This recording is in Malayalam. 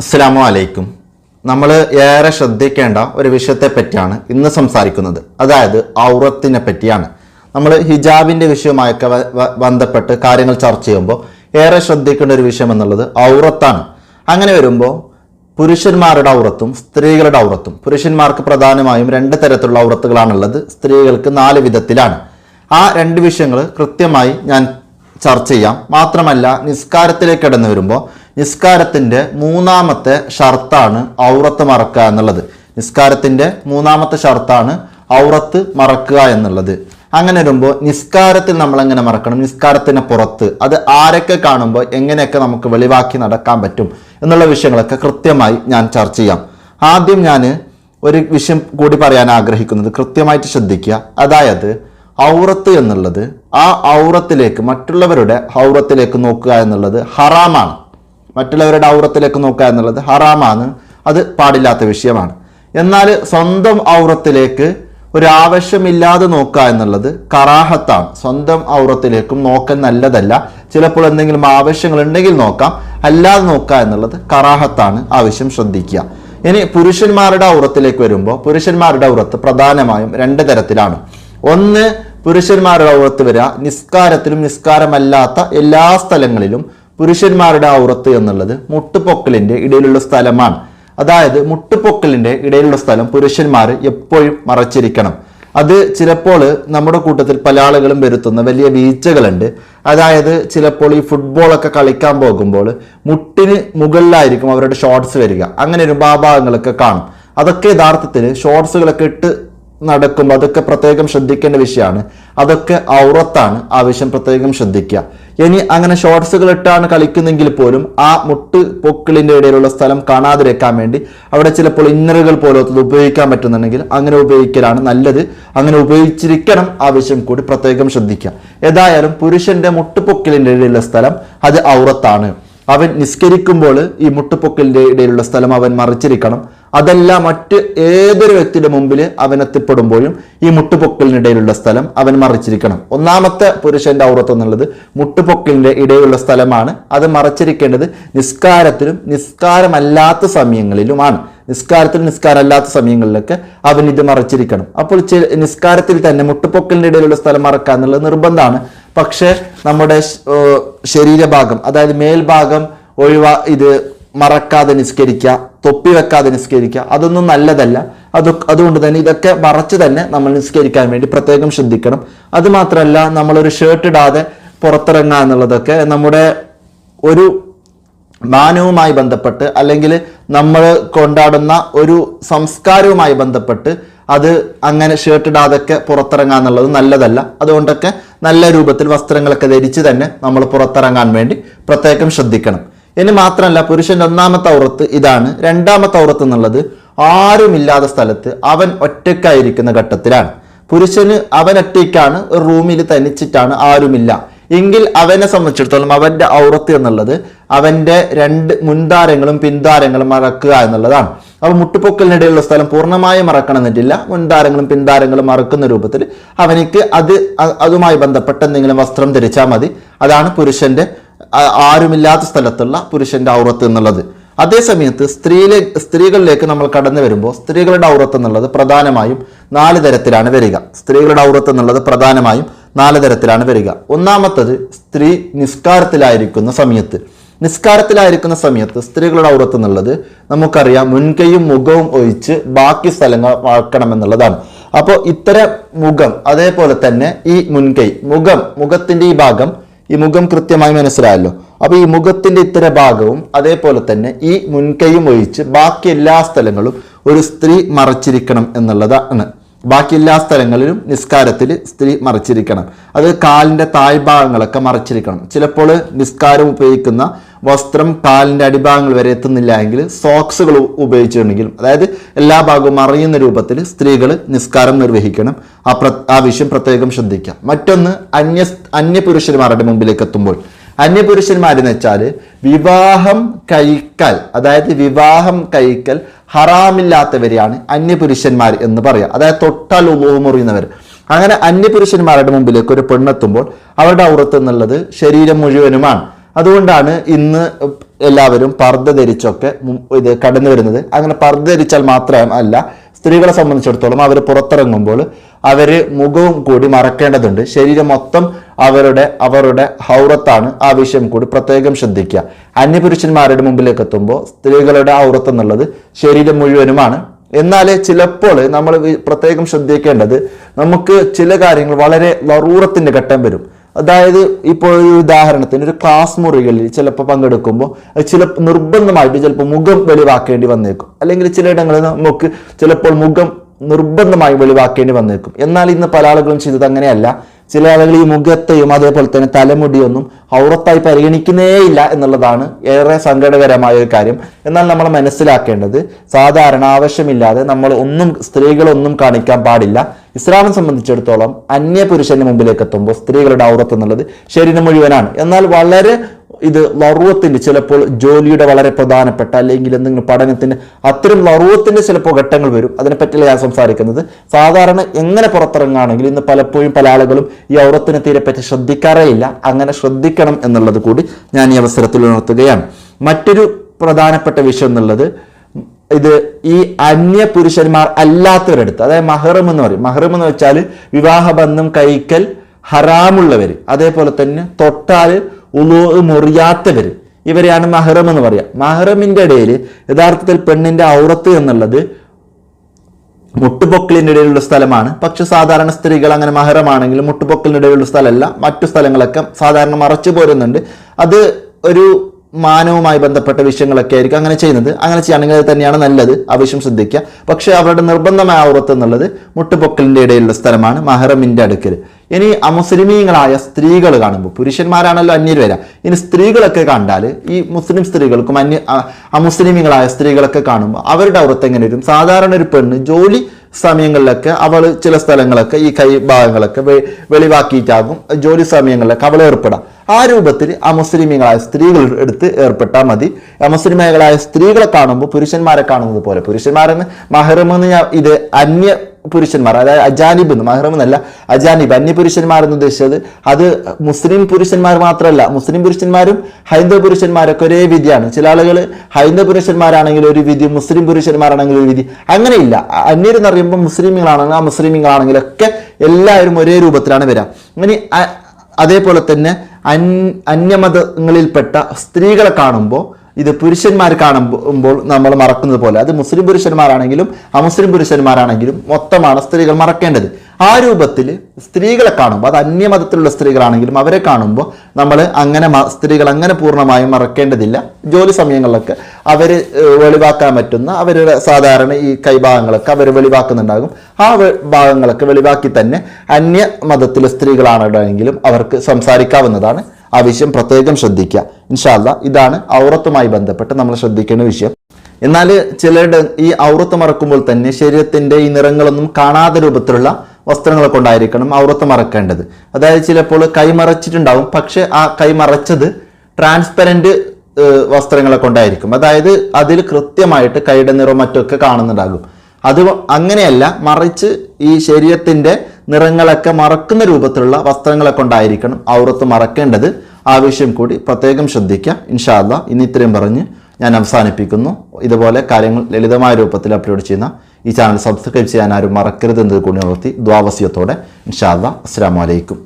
അസ്സാമു അലൈക്കും നമ്മൾ ഏറെ ശ്രദ്ധിക്കേണ്ട ഒരു വിഷയത്തെ പറ്റിയാണ് ഇന്ന് സംസാരിക്കുന്നത്. അതായത് ഔറത്തിനെ പറ്റിയാണ്. നമ്മൾ ഹിജാബിന്റെ വിഷയവുമായൊക്കെ വ- വ- ബന്ധപ്പെട്ട് കാര്യങ്ങൾ ചർച്ച ചെയ്യുമ്പോൾ ഏറെ ശ്രദ്ധിക്കേണ്ട ഒരു വിഷയം എന്നുള്ളത് ഔറത്താണ്. അങ്ങനെ വരുമ്പോൾ പുരുഷന്മാരുടെ ഔറത്തും സ്ത്രീകളുടെ ഔറത്തും പുരുഷന്മാർക്ക് പ്രധാനമായും രണ്ട് തരത്തിലുള്ള ഔറത്തുകളാണുള്ളത് സ്ത്രീകൾക്ക് നാല് വിധത്തിലാണ്. ആ രണ്ട് വിഷയങ്ങൾ കൃത്യമായി ഞാൻ ചർച്ച ചെയ്യാം. മാത്രമല്ല നിസ്കാരത്തിലേക്ക് കടന്നു വരുമ്പോൾ നിസ്കാരത്തിന്റെ മൂന്നാമത്തെ ഷർത്താണ് ഔറത്ത് മറക്കുക എന്നുള്ളത്. നിസ്കാരത്തിന്റെ മൂന്നാമത്തെ ഷർത്താണ് ഔറത്ത് മറക്കുക എന്നുള്ളത്. അങ്ങനെ വരുമ്പോൾ നിസ്കാരത്തിൽ നമ്മൾ എങ്ങനെ മറക്കണം? നിസ്കാരത്തിന് പുറത്ത്. അത് ആരൊക്കെ കാണുമ്പോൾ എങ്ങനെയൊക്കെ നമുക്ക് വെളിവാക്കി നടക്കാൻ പറ്റും? എന്നുള്ള വിഷയങ്ങളൊക്കെ കൃത്യമായി ഞാൻ ചർച്ച ചെയ്യാം. ആദ്യം ഞാൻ ഒരു വിഷയം കൂടി പറയാൻ ആഗ്രഹിക്കുന്നത് കൃത്യമായിട്ട് ശ്രദ്ധിക്കുക. അതായത് ഔറത്ത് എന്നുള്ളത് ആ ഔറത്തിലേക്ക് മറ്റുള്ളവരുടെ ഔറത്തിലേക്ക് നോക്കുക എന്നുള്ളത് ഹറാമാണ്. മറ്റുള്ളവരുടെ ഔറത്തിലേക്ക് നോക്കുക എന്നുള്ളത് ഹറാമാണ്. അത് പാടില്ലാത്ത വിഷയമാണ്. എന്നാൽ സ്വന്തം ഔറത്തിലേക്ക് ഒരു ആവശ്യമില്ലാതെ നോക്കുക എന്നുള്ളത് കറാഹത്താണ്. സ്വന്തം ഔറത്തിലേക്കും നോക്കൽ നല്ലതല്ല. ചിലപ്പോൾ എന്തെങ്കിലും ആവശ്യങ്ങൾ ഉണ്ടെങ്കിൽ നോക്കാം. അല്ലാതെ നോക്കുക എന്നുള്ളത് കറാഹത്താണ്. ആവശ്യം ശ്രദ്ധിക്കുക. ഇനി പുരുഷന്മാരുടെ ഔറത്തിലേക്ക് വരുമ്പോൾ പുരുഷന്മാരുടെ ഔറത്ത് പ്രധാനമായും രണ്ട് തരത്തിലാണ്. ഒന്ന് പുരുഷന്മാരുടെ ഔറത്ത് വരിക നിസ്കാരത്തിലും നിസ്കാരമല്ലാത്ത എല്ലാ സ്ഥലങ്ങളിലും പുരുഷന്മാരുടെ ഔറത്ത് എന്നുള്ളത് മുട്ടുപൊക്കലിന്റെ ഇടയിലുള്ള സ്ഥലമാണ്. അതായത് മുട്ടുപൊക്കലിന്റെ ഇടയിലുള്ള സ്ഥലം പുരുഷന്മാർ എപ്പോഴും മറച്ചിരിക്കണം. അത് ചിലപ്പോൾ നമ്മുടെ കൂട്ടത്തിൽ പല ആളുകളും വരുത്തുന്ന വലിയ വീഴ്ചകളുണ്ട്. അതായത് ചിലപ്പോൾ ഈ ഫുട്ബോളൊക്കെ കളിക്കാൻ പോകുമ്പോൾ മുട്ടിന് മുകളിലായിരിക്കും അവരുടെ ഷോർട്സ് വരിക. അങ്ങനെ ഒരു ഭാഭാഗങ്ങളൊക്കെ കാണും. അതൊക്കെ യഥാർത്ഥത്തിൽ ഷോർട്സുകളൊക്കെ ഇട്ട് നടക്കുമ്പോൾ അതൊക്കെ പ്രത്യേകം ശ്രദ്ധിക്കേണ്ട വിഷയമാണ്. അതൊക്കെ ഔറത്താണ്. ആവശ്യം പ്രത്യേകം ശ്രദ്ധിക്കുക. ഇനി അങ്ങനെ ഷോർട്സുകൾ ഇട്ടാണ് കളിക്കുന്നെങ്കിൽ പോലും ആ മുട്ട് പൊക്കിളിന്റെ ഇടയിലുള്ള സ്ഥലം കാണാതിരിക്കാൻ വേണ്ടി അവിടെ ചിലപ്പോൾ ഇന്നറുകൾ പോലത്തത് ഉപയോഗിക്കാൻ പറ്റുന്നുണ്ടെങ്കിൽ അങ്ങനെ ഉപയോഗിക്കലാണ് നല്ലത്. അങ്ങനെ ഉപയോഗിച്ചിരിക്കണം. ആവശ്യം കൂടി പ്രത്യേകം ശ്രദ്ധിക്കുക. ഏതായാലും പുരുഷന്റെ മുട്ടുപൊക്കിളിന്റെ ഇടയിലുള്ള സ്ഥലം അത് ഔറത്താണ്. അവൻ നിസ്കരിക്കുമ്പോൾ ഈ മുട്ടുപൊക്കലിന്റെ ഇടയിലുള്ള സ്ഥലം അവൻ മറിച്ചിരിക്കണം. അതല്ല മറ്റ് ഏതൊരു വ്യക്തിയുടെ മുമ്പിൽ അവൻ എത്തിപ്പെടുമ്പോഴും ഈ മുട്ടുപൊക്കലിനിടയിലുള്ള സ്ഥലം അവൻ മറച്ചിരിക്കണം. ഒന്നാമത്തെ പുരുഷന്റെ ഔറത്ത് എന്നുള്ളത് മുട്ടുപൊക്കലിന്റെ ഇടയിലുള്ള സ്ഥലമാണ്. അത് മറച്ചിരിക്കേണ്ടത് നിസ്കാരത്തിലും നിസ്കാരമല്ലാത്ത സമയങ്ങളിലുമാണ്. നിസ്കാരത്തിൽ നിസ്കാരമല്ലാത്ത സമയങ്ങളിലൊക്കെ അവൻ ഇത് മറച്ചിരിക്കണം. അപ്പോൾ നിസ്കാരത്തിൽ തന്നെ മുട്ടുപൊക്കലിന്റെ ഇടയിലുള്ള സ്ഥലം മറക്കുക എന്നുള്ളത് നിർബന്ധമാണ്. പക്ഷേ നമ്മുടെ ശരീരഭാഗം അതായത് മേൽഭാഗം ഒഴിവാ ഇത് മറക്കാതെ നിസ്കരിക്കുക തൊപ്പി വെക്കാതെ നിസ്കരിക്കുക അതൊന്നും നല്ലതല്ല. അത് അതുകൊണ്ട് തന്നെ ഇതൊക്കെ മറച്ച് തന്നെ നമ്മൾ നിസ്കരിക്കാൻ വേണ്ടി പ്രത്യേകം ശ്രദ്ധിക്കണം. അത് മാത്രമല്ല നമ്മളൊരു ഷർട്ട് ഇടാതെ പുറത്തിറങ്ങുക എന്നുള്ളതൊക്കെ നമ്മുടെ ഒരു മാനവുമായി ബന്ധപ്പെട്ട് അല്ലെങ്കിൽ നമ്മൾ കൊണ്ടാടുന്ന ഒരു സംസ്കാരവുമായി ബന്ധപ്പെട്ട് അത് അങ്ങനെ ഷർട്ട് ഇടാതൊക്കെ പുറത്തിറങ്ങുക എന്നുള്ളത് നല്ലതല്ല. അതുകൊണ്ടൊക്കെ നല്ല രൂപത്തിൽ വസ്ത്രങ്ങളൊക്കെ ധരിച്ച് തന്നെ നമ്മൾ പുറത്തിറങ്ങാൻ വേണ്ടി പ്രത്യേകം ശ്രദ്ധിക്കണം. ഇനി മാത്രമല്ല പുരുഷന്റെ ഒന്നാമത്തെ ഔറത്ത് ഇതാണ്. രണ്ടാമത്തെ ഔറത്ത് എന്നുള്ളത് ആരുമില്ലാത്ത സ്ഥലത്ത് അവൻ ഒറ്റക്കായിരിക്കുന്ന ഘട്ടത്തിലാണ്. പുരുഷന് അവൻ ഒറ്റയ്ക്കാണ് ഒരു റൂമിൽ തനിച്ചിട്ടാണ് ആരുമില്ല. എങ്കിൽ അവനെ സംബന്ധിച്ചിടത്തോളം അവന്റെ ഔറത്ത് എന്നുള്ളത് അവന്റെ രണ്ട് മുൻതാരങ്ങളും പിന്താരങ്ങളും മറക്കുക എന്നുള്ളതാണ്. അപ്പൊ മുട്ടുപൊക്കലിനിടയിലുള്ള സ്ഥലം പൂർണമായും മറക്കണമെന്നിട്ടില്ല മുൻതാരങ്ങളും പിന്താരങ്ങളും മറക്കുന്ന രൂപത്തിൽ അവനിക്ക് അത് അതുമായി ബന്ധപ്പെട്ട എന്തെങ്കിലും വസ്ത്രം ധരിച്ചാൽ മതി. അതാണ് പുരുഷന്റെ ആ- ആരുമില്ലാത്ത സ്ഥലത്തുള്ള പുരുഷന്റെ ഔറത്ത് എന്നുള്ളത്. അതേസമയത്ത് സ്ത്രീയിലെ സ്ത്രീകളിലേക്ക് നമ്മൾ കടന്നു വരുമ്പോൾ സ്ത്രീകളുടെ ഔറത്ത് എന്നുള്ളത് പ്രധാനമായും നാല് തരത്തിലാണ് വരിക. സ്ത്രീകളുടെ ഔറത്ത് എന്നുള്ളത് പ്രധാനമായും നാല് തരത്തിലാണ് വരിക. ഒന്നാമത്തത് സ്ത്രീ നിസ്കാരത്തിലായിരിക്കുന്ന സമയത്ത്. നിസ്കാരത്തിലായിരിക്കുന്ന സമയത്ത് സ്ത്രീകളുടെ ഔറത്ത് എന്നുള്ളത് നമുക്കറിയാം മുൻകൈയും മുഖവും ഒഴിച്ച് ബാക്കി സ്ഥലങ്ങൾ വാക്കണം എന്നുള്ളതാണ് അപ്പോൾ ഇത്തരം മുഖം അതേപോലെ തന്നെ ഈ മുൻകൈ മുഖം മുഖത്തിന്റെ ഈ ഭാഗം ഈ മുഖം കൃത്യമായി മനസ്സിലായല്ലോ. അപ്പൊ ഈ മുഖത്തിന്റെ ഇത്തര ഭാഗവും അതേപോലെ തന്നെ ഈ മുൻകൈയും ഒഴിച്ച് ബാക്കി എല്ലാ സ്ഥലങ്ങളും ഒരു സ്ത്രീ മറച്ചിരിക്കണം എന്നുള്ളതാണ്. ബാക്കി എല്ലാ സ്ഥലങ്ങളിലും നിസ്കാരത്തിൽ സ്ത്രീ മറച്ചിരിക്കണം. അത് കാലിന്റെ താഴ്ഭാഗങ്ങളൊക്കെ മറച്ചിരിക്കണം. ചിലപ്പോൾ നിസ്കാരം ഉപയോഗിക്കുന്ന വസ്ത്രം കാലിന്റെ അടിഭാഗങ്ങൾ വരെ എത്തുന്നില്ല എങ്കിൽ സോക്സുകൾ ഉപയോഗിച്ചിട്ടുണ്ടെങ്കിലും അതായത് എല്ലാ ഭാഗവും അറിയുന്ന രൂപത്തിൽ സ്ത്രീകൾ നിസ്കാരം നിർവഹിക്കണം. ആ പ്ര ആ വിഷയം പ്രത്യേകം ശ്രദ്ധിക്കുക മറ്റൊന്ന് അന്യ അന്യപുരുഷന്മാരുടെ മുമ്പിലേക്ക് എത്തുമ്പോൾ അന്യപുരുഷന്മാരെന്ന് വെച്ചാൽ വിവാഹം കഴിക്കൽ അതായത് വിവാഹം കഴിക്കൽ ഹറാമില്ലാത്തവരെയാണ് അന്യപുരുഷന്മാർ എന്ന് പറയാം. അതായത് തൊട്ടാൽ ഉപമുറിയുന്നവർ അങ്ങനെ അന്യപുരുഷന്മാരുടെ മുമ്പിലേക്ക് ഒരു പെണ്ണെത്തുമ്പോൾ അവരുടെ ഔറത്ത് എന്നുള്ളത് ശരീരം മുഴുവനുമാണ്. അതുകൊണ്ടാണ് ഇന്ന് എല്ലാവരും പർദ്ദ ധരിച്ചൊക്കെ ഇത് കടന്നു വരുന്നത് അങ്ങനെ പർദ്ദ ധരിച്ചാൽ മാത്രമല്ല സ്ത്രീകളെ സംബന്ധിച്ചിടത്തോളം അവർ പുറത്തിറങ്ങുമ്പോൾ അവർ മുഖവും കൂടി മറക്കേണ്ടതുണ്ട്. ശരീരം മൊത്തം അവരുടെ അവരുടെ ഹൗറത്താണ് ആ വിഷയം കൂടി പ്രത്യേകം ശ്രദ്ധിക്കുക. അന്യപുരുഷന്മാരുടെ മുമ്പിലേക്ക് എത്തുമ്പോൾ സ്ത്രീകളുടെ ഔറത്ത് എന്നുള്ളത് ശരീരം മുഴുവനുമാണ്. എന്നാൽ ചിലപ്പോൾ നമ്മൾ പ്രത്യേകം ശ്രദ്ധിക്കേണ്ടത് നമുക്ക് ചില കാര്യങ്ങൾ വളരെ വറൂറത്തിന്റെ ഘട്ടം വരും. അതായത് ഇപ്പോൾ ഒരു ഉദാഹരണത്തിന് ഒരു ക്ലാസ് മുറികളിൽ ചിലപ്പോൾ പങ്കെടുക്കുമ്പോൾ ചില നിർബന്ധമായിട്ട് ചിലപ്പോൾ മുഖം വെളിവാക്കേണ്ടി വന്നേക്കും. അല്ലെങ്കിൽ ചിലയിടങ്ങളിൽ നമുക്ക് ചിലപ്പോൾ മുഖം നിർബന്ധമായി വെളിവാക്കേണ്ടി വന്നേക്കും. എന്നാൽ ഇന്ന് പല ആളുകളും ചെയ്തത് അങ്ങനെയല്ല. ചില ആളുകൾ ഈ മുഖത്തെയും അതേപോലെ തന്നെ തലമുടിയൊന്നും ഔറത്തായി പരിഗണിക്കുന്നേയില്ല എന്നുള്ളതാണ് ഏറെ സങ്കടകരമായ ഒരു കാര്യം. എന്നാൽ നമ്മൾ മനസ്സിലാക്കേണ്ടത് സാധാരണ ആവശ്യമില്ലാതെ നമ്മൾ ഒന്നും സ്ത്രീകളൊന്നും കാണിക്കാൻ പാടില്ല. ഇസ്ലാമിനെ സംബന്ധിച്ചിടത്തോളം അന്യ പുരുഷന്റെ മുമ്പിലേക്ക് എത്തുമ്പോൾ സ്ത്രീകളുടെ ഔറത്ത് എന്നുള്ളത് ശരീരം മുഴുവനാണ്. എന്നാൽ വളരെ ഇത് ലറുവത്തിന്റെ ചിലപ്പോൾ ജോലിയുടെ വളരെ പ്രധാനപ്പെട്ട അല്ലെങ്കിൽ എന്തെങ്കിലും പഠനത്തിന്റെ അത്തരം ലറുവത്തിന്റെ ചിലപ്പോൾ ഘട്ടങ്ങൾ വരും. അതിനെപ്പറ്റിയല്ല ഞാൻ സംസാരിക്കുന്നത്. സാധാരണ എങ്ങനെ പുറത്തിറങ്ങുകയാണെങ്കിൽ ഇന്ന് പലപ്പോഴും പല ആളുകളും ഈ ഔറത്തിനെ തീരെ പറ്റി ഇല്ല. അങ്ങനെ ശ്രദ്ധിക്കണം എന്നുള്ളത് കൂടി ഞാൻ ഈ അവസരത്തിൽ ഉണർത്തുകയാണ്. മറ്റൊരു പ്രധാനപ്പെട്ട വിഷയം എന്നുള്ളത് ഇത് ഈ അന്യ പുരുഷന്മാർ അല്ലാത്തവരെടുത്ത് അതായത് മഹറം എന്ന് പറയും. മഹറം എന്ന് വെച്ചാൽ വിവാഹബന്ധം കഴിക്കൽ ഹറാമുള്ളവർ അതേപോലെ തന്നെ തൊട്ടാൽ ഉളു മുറിയാത്തവർ ഇവരെയാണ് മഹറം എന്ന് പറയുക മഹറമിന്റെ ഇടയിൽ യഥാർത്ഥത്തിൽ പെണ്ണിന്റെ ഔറത്ത് എന്നുള്ളത് മുട്ടുപൊക്കലിന്റെ ഇടയിലുള്ള സ്ഥലമാണ്. പക്ഷെ സാധാരണ സ്ത്രീകൾ അങ്ങനെ മഹരമാണെങ്കിലും മുട്ടുപൊക്കലിന്റെ ഇടയിലുള്ള സ്ഥലമല്ല. മറ്റു സ്ഥലങ്ങളൊക്കെ സാധാരണ മറച്ചു പോരുന്നുണ്ട്. അത് ഒരു മാനവുമായി ബന്ധപ്പെട്ട വിഷയങ്ങളൊക്കെ ആയിരിക്കും അങ്ങനെ ചെയ്യുന്നത്. അങ്ങനെ ചെയ്യുകയാണെങ്കിൽ തന്നെയാണ് നല്ലത്. ആവശ്യം ശ്രദ്ധിക്കുക. പക്ഷേ അവരുടെ നിർബന്ധമായ ഔറത്ത് എന്നുള്ളത് മുട്ടുപൊക്കലിന്റെ ഇടയിലുള്ള സ്ഥലമാണ് മഹറമിന്റെ അടുക്കൽ. ഇനി അമുസ്ലിമീങ്ങളായ സ്ത്രീകൾ കാണുമ്പോൾ പുരുഷന്മാരാണല്ലോ അന്യർ വരാം ഇനി സ്ത്രീകളൊക്കെ കണ്ടാൽ ഈ മുസ്ലിം സ്ത്രീകൾക്കും അന്യ അമുസ്ലിമീങ്ങളായ സ്ത്രീകളൊക്കെ കാണുമ്പോൾ അവരുടെ ഔറത്ത് എങ്ങനെ വരും? സാധാരണ ഒരു പെണ്ണ് ജോലി സമയങ്ങളിലൊക്കെ അവൾ ചില സ്ഥലങ്ങളൊക്കെ ഈ കൈ ഭാഗങ്ങളൊക്കെ വെളിവാക്കിയിട്ടാകും ജോലി സമയങ്ങളിലൊക്കെ അവൾ ഏർപ്പെടാം. ആ രൂപത്തിൽ അമുസ്ലിമീങ്ങളായ സ്ത്രീകൾ എടുത്ത് ഏർപ്പെട്ടാൽ മതി. അമുസ്ലിമീങ്ങളായ സ്ത്രീകളെ കാണുമ്പോൾ പുരുഷന്മാരെ കാണുന്നത് പോലെ. പുരുഷന്മാരെന്ന് മഹറമെന്ന് ഞാൻ ഇത് അന്യ പുരുഷന്മാർ അതായത് അജാനിബ് എന്ന് മഹ്റം എന്നല്ല അജാനിബ് അന്യ പുരുഷന്മാർ എന്ന് ഉദ്ദേശിച്ചത്. അത് മുസ്ലിം പുരുഷന്മാർ മാത്രമല്ല മുസ്ലിം പുരുഷന്മാരും ഹൈന്ദവ പുരുഷന്മാരൊക്കെ ഒരേ വിധിയാണ്. ചില ആളുകൾ ഹൈന്ദവ പുരുഷന്മാരാണെങ്കിൽ ഒരു വിധി മുസ്ലിം പുരുഷന്മാരാണെങ്കിൽ ഒരു വിധി അങ്ങനെയില്ല. അന്യരെന്ന് പറയുമ്പോൾ മുസ്ലിമുകളാണെങ്കിൽ ആ മുസ്ലിമുകളാണെങ്കിലൊക്കെ എല്ലാവരും ഒരേ രൂപത്തിലാണ് വരാം അങ്ങനെ അതേപോലെ തന്നെ അന്യമതങ്ങളിൽപ്പെട്ട സ്ത്രീകളെ കാണുമ്പോൾ ഇത് പുരുഷന്മാർ കാണുമ്പോൾ നമ്മൾ മറക്കുന്നത് പോലെ. അത് മുസ്ലിം പുരുഷന്മാരാണെങ്കിലും അമുസ്ലിം പുരുഷന്മാരാണെങ്കിലും മൊത്തമാണ് സ്ത്രീകൾ മറക്കേണ്ടത്. ആ രൂപത്തിൽ സ്ത്രീകളെ കാണുമ്പോൾ അത് അന്യമതത്തിലുള്ള സ്ത്രീകളാണെങ്കിലും അവരെ കാണുമ്പോൾ നമ്മൾ അങ്ങനെ സ്ത്രീകൾ അങ്ങനെ പൂർണമായും മറക്കേണ്ടതില്ല. ജോലി സമയങ്ങളിലൊക്കെ അവർ വെളിവാക്കാൻ പറ്റുന്ന അവരുടെ സാധാരണ ഈ കൈഭാഗങ്ങളൊക്കെ അവർ വെളിവാക്കുന്നുണ്ടാകും. ആ ഭാഗങ്ങളൊക്കെ വെളിവാക്കി തന്നെ അന്യ മതത്തിലെ സ്ത്രീകളാണെങ്കിലും അവർക്ക് സംസാരിക്കാവുന്നതാണ്. ആ വിഷയം പ്രത്യേകം ശ്രദ്ധിക്കുക. ഇൻഷാല്ല ഇതാണ് ഔറത്തുമായി ബന്ധപ്പെട്ട് നമ്മൾ ശ്രദ്ധിക്കേണ്ട വിഷയം. എന്നാൽ ചിലരുടെ ഈ ഔറത്ത് മറക്കുമ്പോൾ തന്നെ ശരീരത്തിന്റെ ഈ നിറങ്ങളൊന്നും കാണാത്ത രൂപത്തിലുള്ള വസ്ത്രങ്ങൾ കൊണ്ടായിരിക്കണം ഔറത്ത് മറക്കേണ്ടത്. അതായത് ചിലപ്പോൾ കൈമറച്ചിട്ടുണ്ടാവും പക്ഷെ ആ കൈമറച്ചത് ട്രാൻസ്പെറന്റ് വസ്ത്രങ്ങളെ കൊണ്ടായിരിക്കും. അതായത് അതിൽ കൃത്യമായിട്ട് കൈയുടെ നിറം മറ്റൊക്കെ കാണുന്നുണ്ടാകും. അത് അങ്ങനെയല്ല മറിച്ച് ഈ ശരീരത്തിന്റെ നിറങ്ങളൊക്കെ മറക്കുന്ന രൂപത്തിലുള്ള വസ്ത്രങ്ങളൊക്കെ ഉണ്ടായിരിക്കണം ഔറത്ത് മറക്കേണ്ടത്. ആവശ്യം കൂടി പ്രത്യേകം ശ്രദ്ധിക്കുക ഇൻഷാല്ല ഇന്ന് ഇത്രയും പറഞ്ഞ് ഞാൻ അവസാനിപ്പിക്കുന്നു. ഇതുപോലെ കാര്യങ്ങൾ ലളിതമായ രൂപത്തിൽ അപ്ലോഡ് ചെയ്യുന്ന ഈ ചാനൽ സബ്സ്ക്രൈബ് ചെയ്യാൻ ആരും മറക്കരുത് എന്നത് കൂടി നിർത്തി ദ്വാവസ്യത്തോടെ ഇൻഷാല്ല അസ്സാം വലൈക്കും